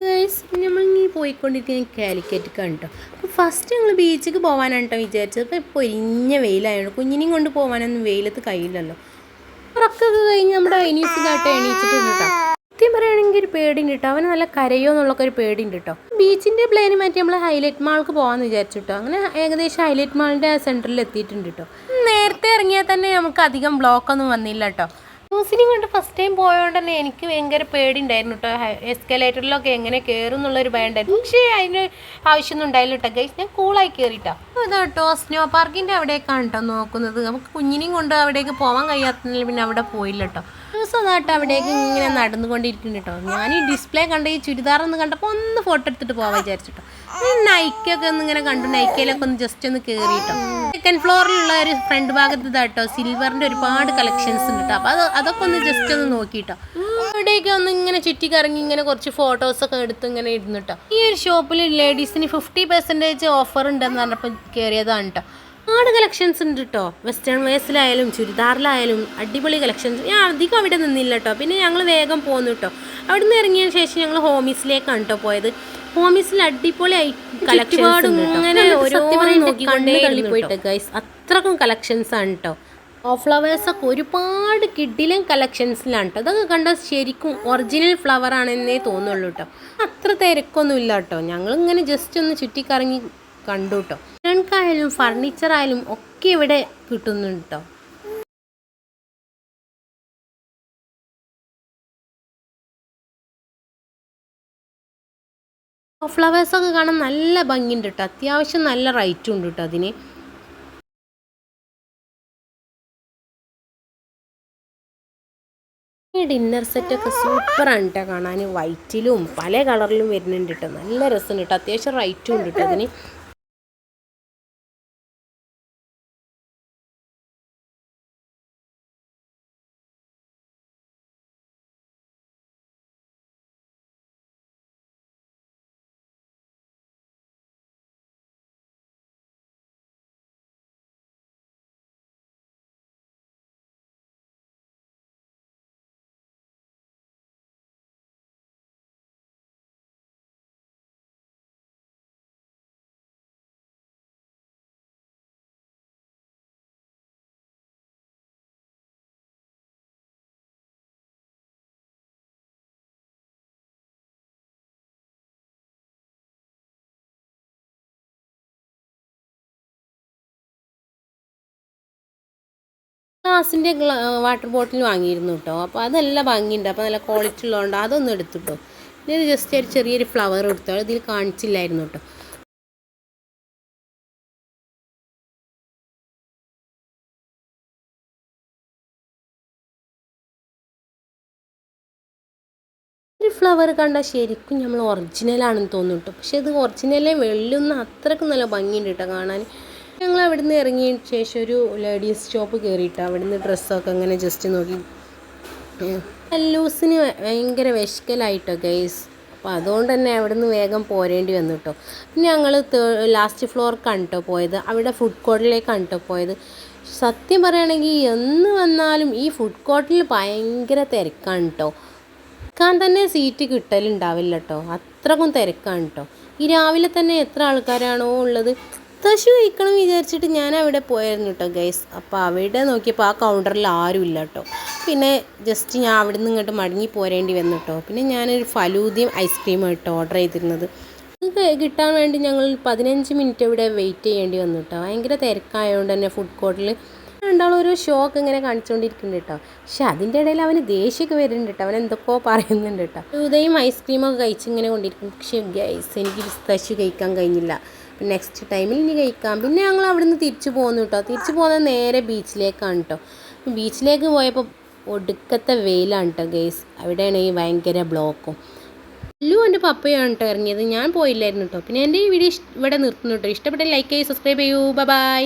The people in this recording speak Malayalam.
ഈ പോയിക്കൊണ്ടിരിക്കുന്ന കാലിക്കറ്റ് കണ്ടോ അപ്പോൾ ഫസ്റ്റ് ഞങ്ങൾ ബീച്ചിലേക്ക് പോകാനാണ് കേട്ടോ വിചാരിച്ചത്. അപ്പോൾ ഇപ്പോൾ പൊരിഞ്ഞ വെയിലായതുകൊണ്ട് കുഞ്ഞിനെയും കൊണ്ട് പോകാനൊന്നും വെയിലത്ത് കഴിയില്ലല്ലോ. ഉറക്കൊക്കെ കഴിഞ്ഞ് നമ്മുടെ അനീസ് കാട്ടെ എണീച്ചിട്ടുണ്ട് കേട്ടോ സത്യം പറയുകയാണെങ്കിൽ ഒരു പേടിയുണ്ട് കേട്ടോ അവന് നല്ല കരയോ എന്നുള്ളൊക്കെ ഒരു പേടിയുണ്ട് കേട്ടോ ബീച്ചിന്റെ പ്ലാന് മാറ്റി നമ്മൾ ഹൈലൈറ്റ് മാൾക്ക് പോകാമെന്ന് വിചാരിച്ചു കേട്ടോ അങ്ങനെ ഏകദേശം ഹൈലൈറ്റ് മാളിന്റെ സെന്ററിൽ എത്തിയിട്ടുണ്ട് കേട്ടോ നേരത്തെ ഇറങ്ങിയാൽ തന്നെ നമുക്ക് അധികം ബ്ലോക്കൊന്നും വന്നില്ല കേട്ടോ ന്യൂസിനും കൊണ്ട് ഫസ്റ്റ് ടൈം പോയതുകൊണ്ട് തന്നെ എനിക്ക് ഭയങ്കര പേടി ഉണ്ടായിരുന്നു കേട്ടോ എസ്കലേറ്ററിലൊക്കെ എങ്ങനെ കയറും എന്നുള്ളൊരു ഭയം ഉണ്ടായിരുന്നു പക്ഷേ അതിന് ആവശ്യമൊന്നും ഉണ്ടായില്ല കേട്ടോ ഗൈസ് ഞാൻ കൂളായി കയറിയിട്ടാ കേട്ടോ സ്നോ പാർക്കിന്റെ അവിടേക്കാണ് കേട്ടോ നോക്കുന്നത്. നമുക്ക് കുഞ്ഞിനെയും കൊണ്ട് അവിടേക്ക് പോകാൻ കഴിയാത്തതിൽ പിന്നെ അവിടെ പോയില്ല കേട്ടോ ദിവസം നാട്ട് അവിടേക്ക് ഇങ്ങനെ നടന്നുകൊണ്ടിരിക്കുന്നുണ്ട് കേട്ടോ ഞാൻ ഈ ഡിസ്പ്ലേ കണ്ട ഈ ചുരിദാർ ഒന്ന് കണ്ടപ്പോൾ ഒന്ന് ഫോട്ടോ എടുത്തിട്ട് പോകാൻ വിചാരിച്ചിട്ടോ നൈക്കൊക്കെ ഒന്ന് ഇങ്ങനെ കണ്ടു നൈക്കയിലൊക്കെ ഒന്ന് ജസ്റ്റ് ഒന്ന് കയറിയിട്ടോ സെക്കൻഡ് ഫ്ലോറിലുള്ള ഒരു ഫ്രണ്ട് ഭാഗത്ത് കേട്ടോ സിൽവറിന്റെ ഒരുപാട് കളക്ഷൻസ് ഉണ്ട് കേട്ടോ അപ്പോൾ അത് അതൊക്കെ ഒന്ന് ജസ്റ്റ് ഒന്ന് നോക്കിട്ടോ. അവിടെയൊക്കെ ഒന്ന് ഇങ്ങനെ ചുറ്റിക്കറങ്ങി ഇങ്ങനെ കുറച്ച് ഫോട്ടോസ് ഒക്കെ എടുത്ത് ഇങ്ങനെ ഇരുന്നിട്ടോ ഈ ഒരു ഷോപ്പിൽ ലേഡീസിന് ഫിഫ്റ്റി പെർസെന്റേജ് ഓഫർ ഉണ്ടെന്ന് പറഞ്ഞപ്പോൾ കയറിയതാണ് കേട്ടോ ഒരുപാട് കളക്ഷൻസ് ഉണ്ട് കേട്ടോ വെസ്റ്റേൺ വേഴ്സിലായാലും ചുരിദാറിലായാലും അടിപൊളി കളക്ഷൻസ് ഞാൻ അധികം അവിടെ നിന്നില്ല കേട്ടോ പിന്നെ ഞങ്ങൾ വേഗം പോന്നു കേട്ടോ അവിടെ നിന്ന് ഇറങ്ങിയതിന് ശേഷം ഞങ്ങൾ ഹോമീസിലേക്കാണ് കേട്ടോ പോയത്. ഹോമീസിൽ അടിപൊളിയായി. കളക്ഷൻ ഇങ്ങനെ ഗൈസ് അത്രക്കും കളക്ഷൻസ് ആണ് കേട്ടോ ഫ്ലവേഴ്സ് ഒക്കെ ഒരുപാട് കിഡിലും കളക്ഷൻസിലാണ് കേട്ടോ അതൊക്കെ കണ്ടാൽ ശരിക്കും ഒറിജിനൽ ഫ്ലവർ ആണെന്നേ തോന്നുള്ളൂ കേട്ടോ അത്ര തിരക്കൊന്നും ഇല്ല കേട്ടോ ഞങ്ങളിങ്ങനെ ജസ്റ്റ് ഒന്ന് ചുറ്റിക്കറങ്ങി കണ്ടു കേട്ടോ ഞങ്ങൾക്കായാലും ഫർണിച്ചർ ആയാലും ഒക്കെ ഇവിടെ കിട്ടുന്നുണ്ട് കേട്ടോ ഫ്ലവേഴ്സൊക്കെ കാണാൻ നല്ല ഭംഗിയുണ്ട് കേട്ടോ അത്യാവശ്യം നല്ല റൈറ്റും ഉണ്ട് കേട്ടോ അതിന് ഡിന്നർ സെറ്റൊക്കെ സൂപ്പറാണ് കേട്ടോ കാണാൻ വൈറ്റിലും പല കളറിലും വരുന്നുണ്ട് കേട്ടോ നല്ല രസമുണ്ട് കേട്ടോ. അത്യാവശ്യം റൈറ്റും ഉണ്ട് കേട്ടോ അതിന്. ഗ്ലാസിന്റെ വാട്ടർ ബോട്ടിൽ വാങ്ങിയിരുന്നു കേട്ടോ അപ്പോൾ അതെല്ലാം ഭംഗിയുണ്ട്. അപ്പോൾ നല്ല ക്വാളിറ്റി ഉള്ളതുകൊണ്ട് അതൊന്നും എടുത്തു കേട്ടോ പിന്നെ ഇത് ജസ്റ്റ് ഒരു ചെറിയൊരു ഫ്ലവർ എടുത്തു. ഇതിൽ കാണിച്ചില്ലായിരുന്നു കേട്ടോ ഫ്ലവർ കണ്ടാൽ ശരിക്കും നമ്മൾ ഒറിജിനലാണെന്ന് തോന്നും കേട്ടോ പക്ഷെ ഇത് ഒറിജിനലേ വെള്ളൊന്നും അത്രക്കും നല്ല ഭംഗിയുണ്ട് കേട്ടോ കാണാൻ. ഞങ്ങൾ അവിടെ നിന്ന് ഇറങ്ങിയ ശേഷം ഒരു ലേഡീസ് ഷോപ്പ് കയറിയിട്ട് അവിടെ നിന്ന് ഡ്രസ്സൊക്കെ അങ്ങനെ ജസ്റ്റ് നോക്കി. ലൂസിന് ഭയങ്കര വിശക്കലായിട്ടോ ഗൈസ് അപ്പോൾ അതുകൊണ്ട് തന്നെ അവിടെ നിന്ന് വേഗം പോരേണ്ടി വന്നു കേട്ടോ പിന്നെ ഞങ്ങൾ ലാസ്റ്റ് ഫ്ലോർ കണ്ടോ പോയത്. അവിടെ ഫുഡ് കോർട്ടിലേക്ക് കണ്ടോ പോയത്. സത്യം പറയുകയാണെങ്കിൽ എന്ന് വന്നാലും ഈ ഫുഡ് കോർട്ടിൽ ഭയങ്കര തിരക്കാണ് കേട്ടോ നിൽക്കാൻ തന്നെ സീറ്റ് കിട്ടലുണ്ടാവില്ല കേട്ടോ അത്രക്കും തിരക്കാണ് കേട്ടോ ഈ രാവിലെ തന്നെ എത്ര ആൾക്കാരാണോ ഉള്ളത്? തശു കഴിക്കണം വിചാരിച്ചിട്ട് ഞാൻ അവിടെ പോയായിരുന്നു കേട്ടോ ഗൈസ് അപ്പോൾ അവിടെ നോക്കിയപ്പോൾ ആ കൗണ്ടറിൽ ആരും ഇല്ല കേട്ടോ പിന്നെ ജസ്റ്റ് ഞാൻ അവിടെ നിന്ന് ഇങ്ങോട്ട് മടങ്ങി പോരേണ്ടി വന്നു കേട്ടോ പിന്നെ ഞാനൊരു ഫലൂദിയും ഐസ്ക്രീമും കേട്ടോ ഓർഡർ ചെയ്തിരുന്നത്. അത് കിട്ടാൻ വേണ്ടി ഞങ്ങൾ പതിനഞ്ച് മിനിറ്റ് ഇവിടെ വെയിറ്റ് ചെയ്യേണ്ടി വന്നു കേട്ടോ ഭയങ്കര തിരക്കായതുകൊണ്ട് തന്നെ ഫുഡ് കോർട്ടിൽ രണ്ടാളും ഒരു ഷോക്ക് ഇങ്ങനെ കാണിച്ചുകൊണ്ടിരിക്കുന്നുണ്ട് കേട്ടോ പക്ഷെ അതിന്റെ ഇടയിൽ അവന് ദേഷ്യമൊക്കെ വരുന്നുണ്ട് കേട്ടോ അവൻ എന്തൊക്കെയോ പറയുന്നുണ്ട് കേട്ടോ ഉദയം ഐസ്ക്രീമൊക്കെ കഴിച്ച് ഇങ്ങനെ കൊണ്ടിരിക്കും പക്ഷേ ഗൈസ് എനിക്ക് പിസ്താശു കഴിക്കാൻ കഴിഞ്ഞില്ല. നെക്സ്റ്റ് ടൈമിൽ ഇനി കഴിക്കാം. പിന്നെ ഞങ്ങൾ അവിടുന്ന് തിരിച്ചു പോന്നു കേട്ടോ തിരിച്ചു പോകുന്നത് നേരെ ബീച്ചിലേക്കാണ് കേട്ടോ ബീച്ചിലേക്ക് പോയപ്പോൾ ഒടുക്കത്തെ വെയിലാണ് കേട്ടോ ഗെയ്സ് അവിടെയാണ് ഈ ഭയങ്കര ബ്ലോക്കും എല്ലു എന്റെ പപ്പയാണ് കേട്ടോ ഇറങ്ങിയത്. ഞാൻ പോയില്ലായിരുന്നു കേട്ടോ പിന്നെ എന്റെ ഈ വീഡിയോ ഇവിടെ നിർത്തുന്നു കേട്ടോ ഇഷ്ടപ്പെട്ട ലൈക്ക് ചെയ്യൂ സബ്സ്ക്രൈബ് ചെയ്യൂ. ബൈ